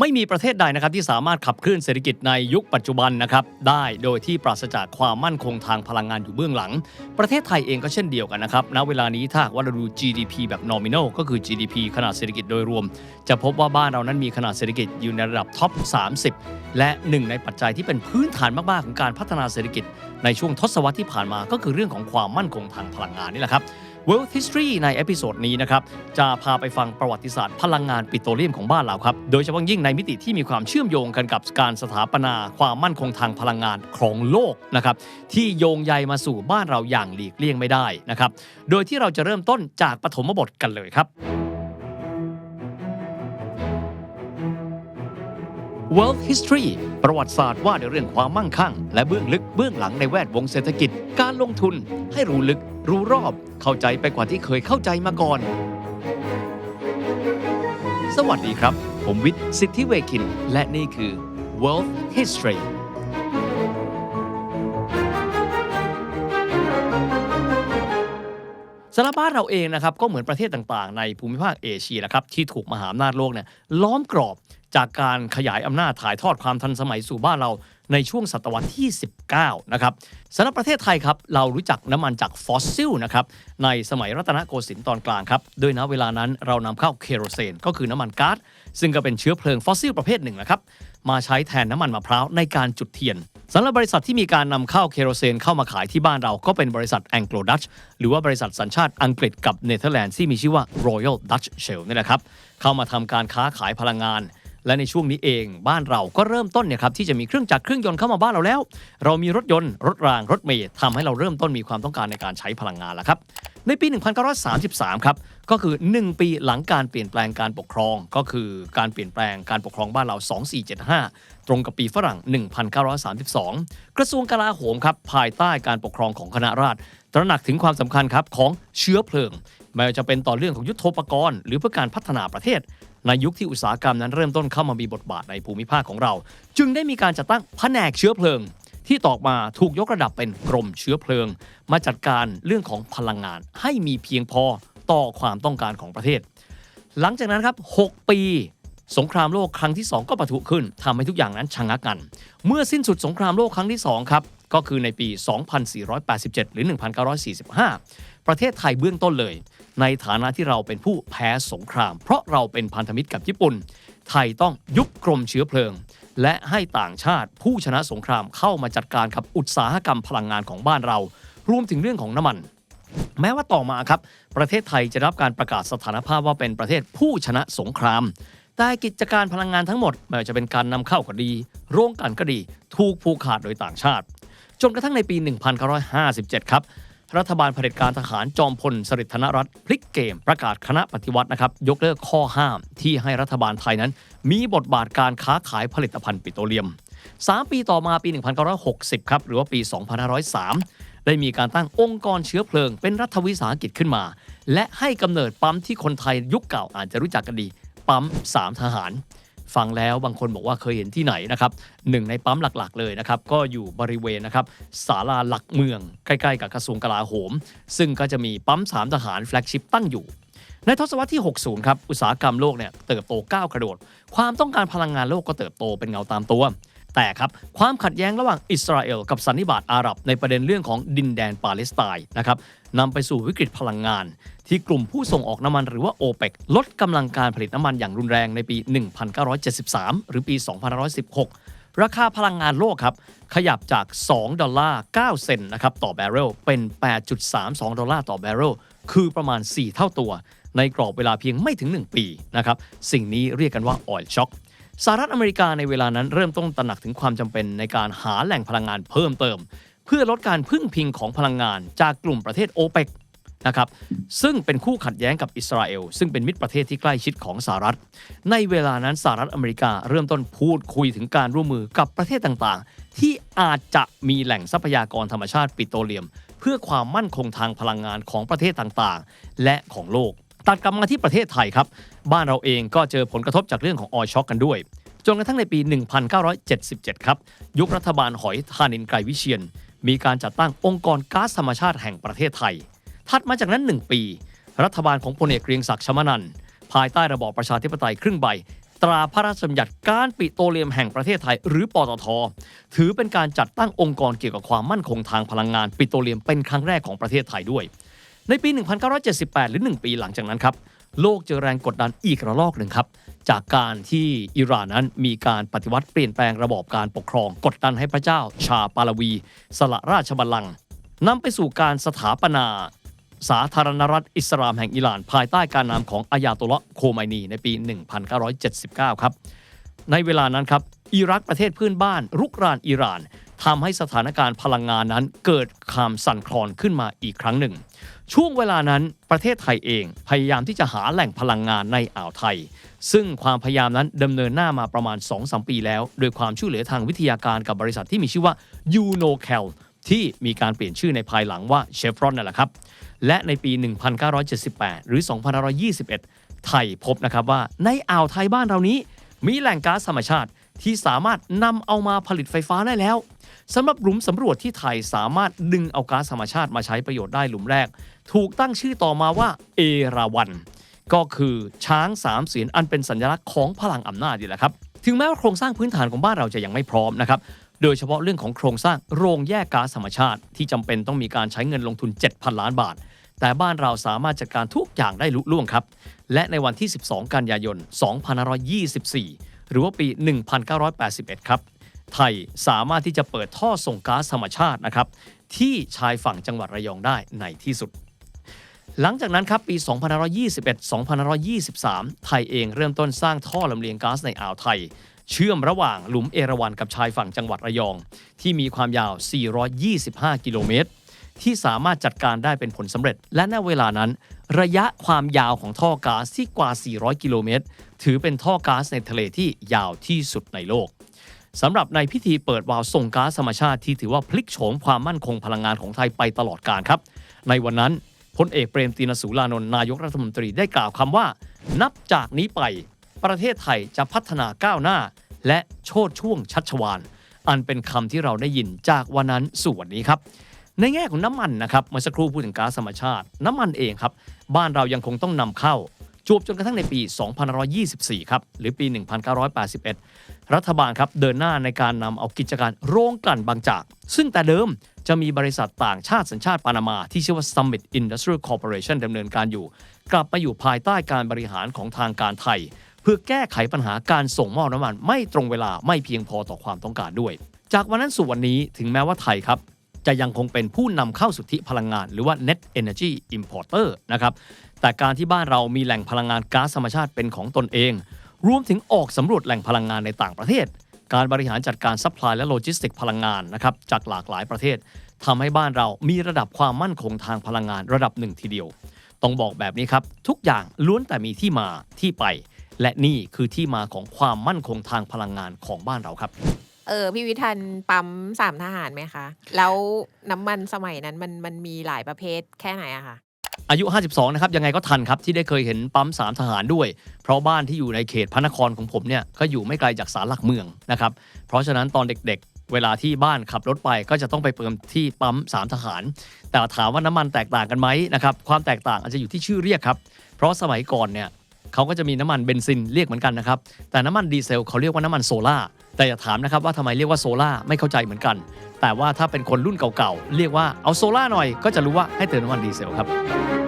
ไม่มีประเทศใดนะครับที่สามารถขับเคลื่อนเศรษฐกิจในยุคปัจจุบันนะครับได้โดยที่ปราศจากความมั่นคงทางพลังงานอยู่เบื้องหลัง ประเทศไทยเองก็เช่นเดียวกันนะครับณเวลานี้ถ้าว่าเราดู GDP แบบ nominal ก็คือ GDP ขนาดเศรษฐกิจโดยรวม จะพบว่าบ้านเรานั้นมีขนาดเศรษฐกิจอยู่ในระดับท็อป 30 และหนึ่งในปัจจัยที่เป็นพื้นฐานมากๆของการพัฒนาเศรษฐกิจ ในช่วงทศวรรษที่ผ่านมาก็คือเรื่องของความมั่นคงทางพลังงานนี่แหละครับ World History ในเอพิโซดนี้นะครับ จะพาไปฟังประวัติศาสตร์พลังงานปิโตรเลียมของบ้านเราครับ โดยเฉพาะยิ่งในมิติที่มีความเชื่อมโยงกันกับการสถาปนาความมั่นคงทางพลังงานของโลกนะครับ ที่โยงใยมาสู่บ้านเราอย่างหลีกเลี่ยงไม่ได้นะครับ โดยที่เราจะเริ่มต้นจากปฐมบทกันเลยครับ World History ประวัติศาสตร์ว่าด้วยเรื่องความมั่งคั่ง และเบื้องลึกเบื้องหลังในแวดวงเศรษฐกิจ การลงทุนให้รู้ลึก รู้รอบ เข้าใจไปกว่าที่เคยเข้าใจมาก่อน สวัสดีครับ ผมวิทย์สิทธิเวคิน และนี่คือ World History สารบบ้านเราเองนะครับก็เหมือนประเทศต่างๆ ในภูมิภาคเอเชียนะครับที่ถูกมหาอำนาจโลกเนี่ยล้อมกรอบจากการขยายอำนาจถ่ายทอดความทันสมัยสู่บ้านเราในช่วงศตวรรษที่ 19 นะครับสำหรับประเทศไทยครับ เรารู้จักน้ำมันจากฟอสซิลนะครับในสมัยรัตนโกสินทร์ตอนกลางครับโดยณเวลานั้นเรานำเข้าเคโรเซนก็คือน้ำมันก๊าซซึ่งก็เป็นเชื้อเพลิงฟอสซิลประเภทหนึ่งนะครับมาใช้แทนน้ำมันมะพร้าวในการจุดเทียน สำหรับบริษัทที่มีการนำเข้าเคโรเซนเข้ามาขายที่บ้านเราก็เป็นบริษัทแองโกลดัชหรือว่าบริษัทสัญชาติอังกฤษกับเนเธอร์แลนด์ที่มีชื่อว่า Royal Dutch Shell นี่แหละครับ เข้ามาทำการค้าขายพลังงาน และในช่วงนี้เองบ้านเราก็เริ่มต้นเนี่ยครับที่จะมีเครื่องจักรเครื่องยนต์เข้ามาบ้านเราแล้ว เรามีรถยนต์รถรางรถเมล์ทำให้เราเริ่มต้นมีความต้องการในการใช้พลังงานแล้วครับ ในปี 1933 ครับ ก็คือ 1 ปีหลังการเปลี่ยนแปลงการปกครอง ก็คือการเปลี่ยนแปลงการปกครองบ้านเรา 2475 ตรงกับปีฝรั่ง 1932 กระทรวงกลาโหมครับ ภายใต้การปกครองของคณะราษฎรตระหนักถึงความสำคัญครับของเชื้อเพลิง ไม่ว่าจะเป็นต่อเรื่องของยุทโธปกรณ์ หรือเพื่อการพัฒนาประเทศ ในยุคที่อุตสาหกรรมนั้นเริ่มต้นเข้ามามีบทบาทในภูมิภาคของเรา จึงได้มีการจัดตั้งแผนกเชื้อเพลิง ที่ต่อมาถูกยกระดับเป็นกรมเชื้อเพลิง มาจัดการเรื่องของพลังงานให้มีเพียงพอต่อความต้องการของประเทศ หลังจากนั้นครับ 6 ปี สงครามโลกครั้งที่ 2 ก็ปะทุขึ้นทำให้ทุกอย่างนั้นชะงักกัน เมื่อสิ้นสุดสงครามโลกครั้งที่2ครับก็คือในปี 2487 หรือ 1945 ประเทศไทยเบื้องต้นเลย ในฐานะที่เราเป็นผู้แพ้สงคราม เพราะเราเป็นพันธมิตรกับญี่ปุ่น ไทยต้องยุบกรมเชื้อเพลิง และให้ต่างชาติผู้ชนะสงครามเข้ามาจัดการกับอุตสาหกรรมพลังงานของบ้านเรา รวมถึงเรื่องของน้ำมัน แม้ว่าต่อมาครับ ประเทศไทยจะรับการประกาศสถานภาพว่าเป็นประเทศผู้ชนะสงครามแต่กิจการพลังงานทั้งหมดไม่ว่าจะเป็นการนำเข้าก็ดี โรงกันก็ดี ถูกผูกขาดโดยต่างชาติ จนกระทั่งในปี 1957 ครับ รัฐบาลเผด็จการทหารจอมพลสฤษดิ์ธนรัตน์พลิกเกม ประกาศคณะปฏิวัตินะครับยกเลิกข้อห้าม ที่ให้รัฐบาลไทยนั้น มีบทบาทการค้าขายผลิตภัณฑ์ปิโตรเลียม 3 ปีต่อมาปี 1960 ครับหรือว่าปี 2503 ได้มีการตั้งองค์กรเชื้อเพลิง เป็นรัฐวิสาหกิจขึ้นมา และให้กำเนิดปั๊มที่คนไทยยุคเก่าอาจจะรู้จักกันดี ปั๊ม 3 ทหาร ฟังแล้วบางคนบอกว่าเคยเห็นที่ไหนนะครับหนึ่งในปั๊มหลักๆ เลยนะครับ ก็อยู่บริเวณนะครับศาลาหลักเมือง ใกล้ๆ กับกระทรวงกลาโหม ซึ่งก็จะมีปั๊ม 3 ทหารแฟลกชิพตั้งอยู่ในทศวรรษที่ 60 ครับ อุตสาหกรรมโลกเนี่ยเติบโตก้าวกระโดด ความต้องการพลังงานโลกก็เติบโตเป็นเงาตามตัว แต่ครับ ความขัดแย้งระหว่างอิสราเอลกับสันนิบาตอาหรับในประเด็นเรื่องของดินแดนปาเลสไตน์นะครับ นำไปสู่วิกฤตพลังงาน ที่กลุ่มผู้ส่งออกน้ำมันหรือว่า โอเปกลดกำลังการผลิตน้ำมันอย่างรุนแรงในปี 1973 หรือปี 2516 ราคาพลังงานโลกครับ ขยับจาก 2 ดอลลาร์ 9 เซนต์นะครับต่อแบเรลเป็น 8.32 ดอลลาร์ต่อแบเรลคือประมาณ 4 เท่าตัว ในกรอบเวลาเพียงไม่ถึง 1 ปีนะครับสิ่งนี้เรียกกันว่าออยล์ช็อคสหรัฐอเมริกาในเวลานั้นเริ่มต้นตระหนักถึงความจำเป็นในการหาแหล่งพลังงานเพิ่มเติม พื่อลดการพึ่งพิงของพลังงานจากกลุ่มประเทศโอเปกนะครับซึ่งเป็นคู่ขัดแย้งกับอิสราเอล ซึ่งเป็นมิตรประเทศที่ใกล้ชิดของสหรัฐ ในเวลานั้นสหรัฐอเมริกาเริ่มต้นพูดคุยถึงการร่วมมือกับประเทศต่างๆ ที่อาจจะมีแหล่งทรัพยากรธรรมชาติปิโตรเลียม เพื่อความมั่นคงทางพลังงานของประเทศต่างๆ และของโลก ตัดกลับมาที่ประเทศไทยครับ บ้านเราเองก็เจอผลกระทบจากเรื่องของออยช็อคกันด้วยจนกระทั่งในปี 1977 ครับ ยุครัฐบาลหอยธานินไกรวิเชียน มีการจัดตั้งองค์กรก๊าซธรรมชาติแห่งประเทศไทย ถัดมาจากนั้น 1 ปี รัฐบาลของพลเอกเกรียงศักดิ์ชมานันภายใต้ระบอบประชาธิปไตยครึ่งใบ ตราพระราชบัญญัติการปิโตรเลียมแห่งประเทศไทย หรือปตท ถือเป็นการจัดตั้งองค์กรเกี่ยวกับความมั่นคงทางพลังงานปิโตรเลียมเป็นครั้งแรกของประเทศไทยด้วย ในปี 1978 หรือ 1 ปีหลังจากนั้นครับ โลกเจอแรงกดดันอีกระลอกหนึ่งครับ จากการที่อิหร่านนั้นมีการปฏิวัติเปลี่ยนแปลงระบอบการปกครอง กดดันให้พระเจ้า ชาปาลวี สละราชบัลลังก์นำไปสู่การสถาปนา สาธารณรัฐอิสลามแห่งอิหร่าน ภายใต้การนำของอายาตุละโคไมนีในปี 1979 ครับ ในเวลานั้นครับอิรักประเทศเพื่อนบ้าน รุกรานอิหร่านทำให้สถานการณ์พลังงานนั้นเกิดความสั่นคลอนขึ้นมาอีกครั้งหนึ่ง ช่วงเวลานั้นประเทศไทยเองพยายามที่จะหาแหล่งพลังงานในอ่าวไทย ซึ่งความพยายามนั้นดำเนินหน้ามาประมาณ 2-3 ปีแล้ว โดยความช่วยเหลือทางวิทยาการกับบริษัทที่มีชื่อว่า u n o c a l ที่มีการเปลี่ยนชื่อในภายหลังว่าเชฟรอนนั่นแหละครับ และในปี 1978 หรือ 2521 ไทยพบนะครับว่าในอ่าวไทยบ้านเรานี้ มีแหล่งก๊าซธรรมชาติ ที่สามารถนำเอามาผลิตไฟฟ้าได้แล้วสำหรับหลุมสำรวจที่ไทยสามารถดึงเอาก๊าซธรรมชาติมาใช้ประโยชน์ได้หลุมแรก ถูกตั้งชื่อต่อมาว่าเอราวันก็คือช้างสามเสียนอันเป็นสัญลักษณ์ของพลังอำนาจนี่แหละครับ ถึงแม้ว่าโครงสร้างพื้นฐานของบ้านเราจะยังไม่พร้อมนะครับ โดยเฉพาะเรื่องของโครงสร้างโรงแยกก๊าซธรรมชาติ ที่จำเป็นต้องมีการใช้เงินลงทุน 7,000 ล้านบาท แต่บ้านเราสามารถจัดการทุกอย่างได้ลุล่วงครับ และในวันที่ 12 กันยายน 2524 หรือว่าปี 1981 ครับ ไทยสามารถที่จะเปิดท่อส่งก๊าซธรรมชาตินะครับที่ชายฝั่งจังหวัดระยองได้ในที่สุด หลังจากนั้นครับปี 2521-2523 ไทยเองเริ่มต้นสร้างท่อลำเลียงก๊าซในอ่าวไทย เชื่อมระหว่างหลุมเอราวัณกับชายฝั่งจังหวัดระยอง ที่มีความยาว 425 กิโลเมตรที่สามารถจัดการได้เป็นผลสำเร็จ และณเวลานั้น ระยะความยาวของท่อก๊าซที่กว่า 400 กิโลเมตร ถือเป็นท่อก๊าซในทะเลที่ยาวที่สุดในโลกสำหรับในพิธีเปิดวาล์วส่งก๊าซธรรมชาติที่ถือว่าพลิกโฉมความมั่นคงพลังงานของไทยไปตลอดกาลครับ ในวันนั้นพลเอกเปรมตินสูรานนท์นายกรัฐมนตรีได้กล่าวคำว่า นับจากนี้ไป ประเทศไทยจะพัฒนาก้าวหน้า และโชดช่วงชัชวานอันเป็นคำที่เราได้ยินจากวันนั้นสู่วันนี้ครับ ในแง่ของน้ำมันนะครับเมื่อสักครู่พูดถึงก๊าซธรรมชาติ น้ำมันเองครับ บ้านเรายังคงต้องนำเข้าจวบจนกระทั่งในปี 2524 ครับ หรือปี 1981 รัฐบาลครับ เดินหน้าในการนำเอากิจการโรงกลั่นบางจาก ซึ่งแต่เดิมจะมีบริษัทต่างชาติสัญชาติปานามา ที่ชื่อว่า Summit Industrial Corporation ดำเนินการอยู่ กลับมาอยู่ภายใต้การบริหารของทางการไทย เพื่อแก้ไขปัญหาการส่งมอบน้ำมัน ไม่ตรงเวลาไม่เพียงพอต่อความต้องการด้วย จากวันนั้นสู่วันนี้ถึงแม้ว่าไทยครับ จะยังคงเป็นผู้นำเข้าสุทธิพลังงานหรือว่า net energy importer นะครับแต่การที่บ้านเรามีแหล่งพลังงานก๊าซธรรมชาติเป็นของตนเอง รวมถึงออกสำรวจแหล่งพลังงานในต่างประเทศ การบริหารจัดการซัพพลายและโลจิสติกพลังงานนะครับจากหลากหลายประเทศทำให้บ้านเรามีระดับความมั่นคงทางพลังงานระดับหนึ่งทีเดียวต้องบอกแบบนี้ครับทุกอย่างล้วนแต่มีที่มาที่ไป และนี่คือที่มาของความมั่นคงทางพลังงานของบ้านเราครับ เออพี่วิทันปั๊มสามทหารไหมคะ แล้วน้ำมันสมัยนั้นมันมันมีหลายประเภทแค่ไหนอะคะอายุ 52 นะครับ ยังไงก็ทันครับ ที่ได้เคยเห็นปั๊มสามทหารด้วย เพราะบ้านที่อยู่ในเขตพระนครของผมเนี่ยก็อยู่ไม่ไกลจากศาลหลักเมืองนะครับ เพราะฉะนั้นตอนเด็กๆ เวลาที่บ้านขับรถไปก็จะต้องไปเติมที่ปั๊มสามทหาร แต่ถามว่าน้ำมันแตกต่างกันไหมนะครับความแตกต่างอาจจะอยู่ที่ชื่อเรียกครับ เพราะสมัยก่อนเนี่ยเขาก็จะมีน้ำมันเบนซินเรียกเหมือนกันนะครับแต่น้ำมันดีเซลเขาเรียกว่าน้ำมันโซล่า แต่อย่าถามนะครับว่าทำไมเรียกว่าโซล่าไม่เข้าใจเหมือนกัน แต่ว่าถ้าเป็นคนรุ่นเก่าๆ เรียกว่าเอาโซล่าหน่อยก็จะรู้ว่าให้เติมน้ำมันดีเซลครับ